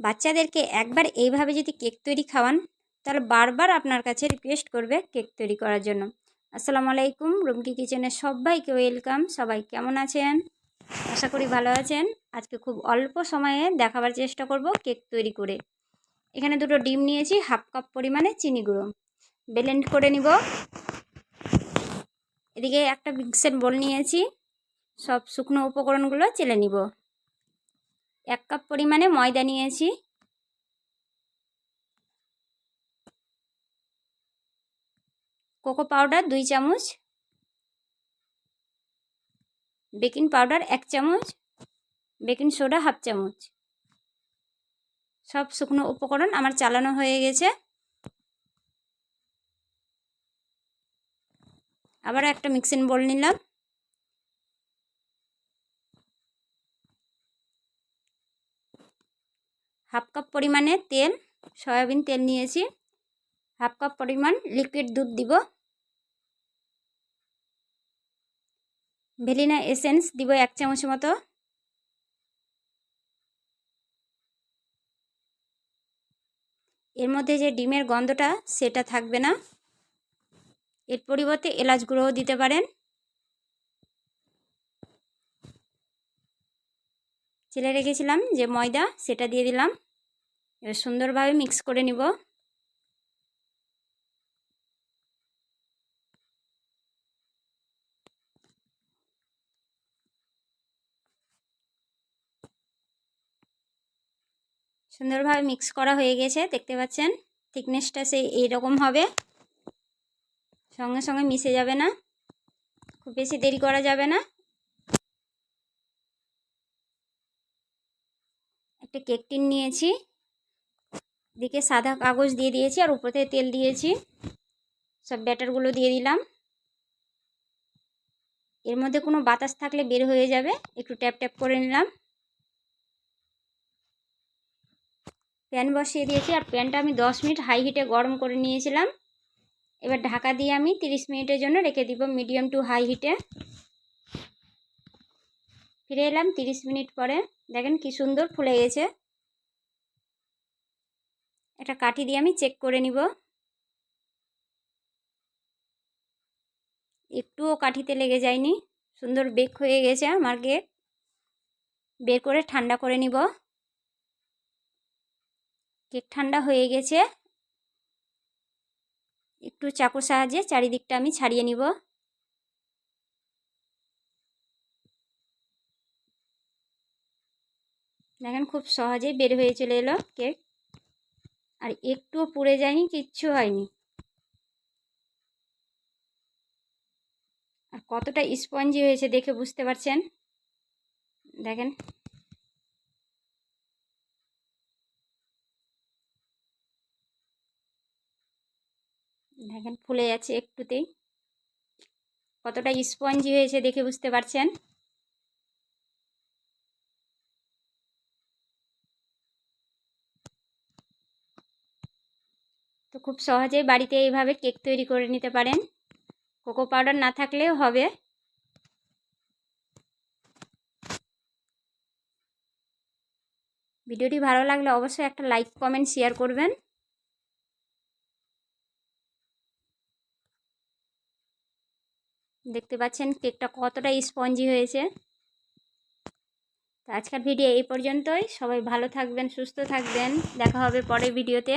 বাচ্চাদেরকে একবার এইভাবে যদি কেক তৈরি খাওয়ান, তাহলে বারবার আপনার কাছে রিকোয়েস্ট করবে কেক তৈরি করার জন্য। আসসালামু আলাইকুম, রুমকি কিচেনে সবাইকে ওয়েলকাম। সবাই কেমন আছেন? আশা করি ভালো আছেন। আজকে খুব অল্প সময়ে দেখাবার চেষ্টা করব কেক তৈরি করে। এখানে দুটো ডিম নিয়েছি, হাফ কাপ পরিমাণে চিনি গুঁড়ো। ব্লেন্ড করে নিব। এদিকে একটা মিক্সের বোল নিয়েছি। সব শুকনো উপকরণগুলো চেলে নিব। এক কাপ পরিমাণে ময়দা নিয়েছি। কোকো পাউডার দুই চামচ। বেকিং পাউডার এক চামচ। বেকিং সোডা হাফ চামচ। সব শুকনো উপকরণ আমার চালানো হয়ে গেছে। আবার একটা মিক্সিং বোল নিলাম। হাফ কাপ পরিমাণে তেল, সয়াবিন তেল নিয়েছি। হাফ কাপ পরিমাণ লিকুইড দুধ দিব। ভেলিনা এসেন্স দিব এক চামচ মতো। এর মধ্যে যে ডিমের গন্ধটা, সেটা থাকবে না। এর পরিবর্তে এলাচ গুঁড়োও দিতে পারেন। চেলে রেখেছিলাম যে ময়দা, সেটা দিয়ে দিলাম। এবার সুন্দরভাবে মিক্স করে নিব। সুন্দরভাবে মিক্স করা হয়ে গেছে, দেখতে পাচ্ছেন? থিকনেসটা সেই এইরকম হবে। সঙ্গে সঙ্গে মিশে যাবে না। খুব বেশি দেরি করা যাবে না। একটা কেক টিন নিয়েছি। দিকে সাদা কাগজ দিয়ে দিয়েছি আর উপর থেকে তেল দিয়েছি। সব ব্যাটারগুলো দিয়ে দিলাম। এর মধ্যে কোনো বাতাস থাকলে বের হয়ে যাবে। একটু ট্যাপ ট্যাপ করে নিলাম। প্যান বসিয়ে দিয়েছি আর প্যানটা আমি দশ মিনিট হাই হিটে গরম করে নিয়েছিলাম। এবার ঢাকা দিয়ে আমি তিরিশ মিনিটের জন্য রেখে দিব মিডিয়াম টু হাই হিটে। ফিরে এলাম তিরিশ মিনিট পরে। দেখেন কি সুন্দর ফুলে গেছে। একটা কাঠি দিয়ে আমি চেক করে নিব। একটুও কাঠিতে লেগে যায়নি। সুন্দর বেক হয়ে গেছে আমার কেক বের করে ঠান্ডা করে নিব। কেক ঠান্ডা হয়ে গেছে। একটু চাকুর সাহায্যে চারিদিকটা আমি ছাড়িয়ে নিব। দেখেন খুব সহজেই বের হয়ে চলে এলো কেক। আর একটুও পুড়ে যায়নি, কিচ্ছু হয়নি। আর কতটা স্পঞ্জি হয়েছে দেখে বুঝতে পারছেন? দেখেন। দেখেন ফুলে যাচ্ছে একটুতেই। কতটা স্পঞ্জি হয়েছে দেখে বুঝতে পারছেন? তো খুব সহজেই বাড়িতে এইভাবে কেক তৈরি করে নিতে পারেন। কোকো পাউডার না থাকলেও হবে। ভিডিওটি ভালো লাগলে অবশ্যই একটা লাইক, কমেন্ট, শেয়ার করবেন। দেখতে পাচ্ছেন কেকটা কতটা স্পঞ্জি হয়েছে। তো আজকের ভিডিও এই পর্যন্তই। সবাই ভালো থাকবেন, সুস্থ থাকবেন। দেখা হবে পরের ভিডিওতে।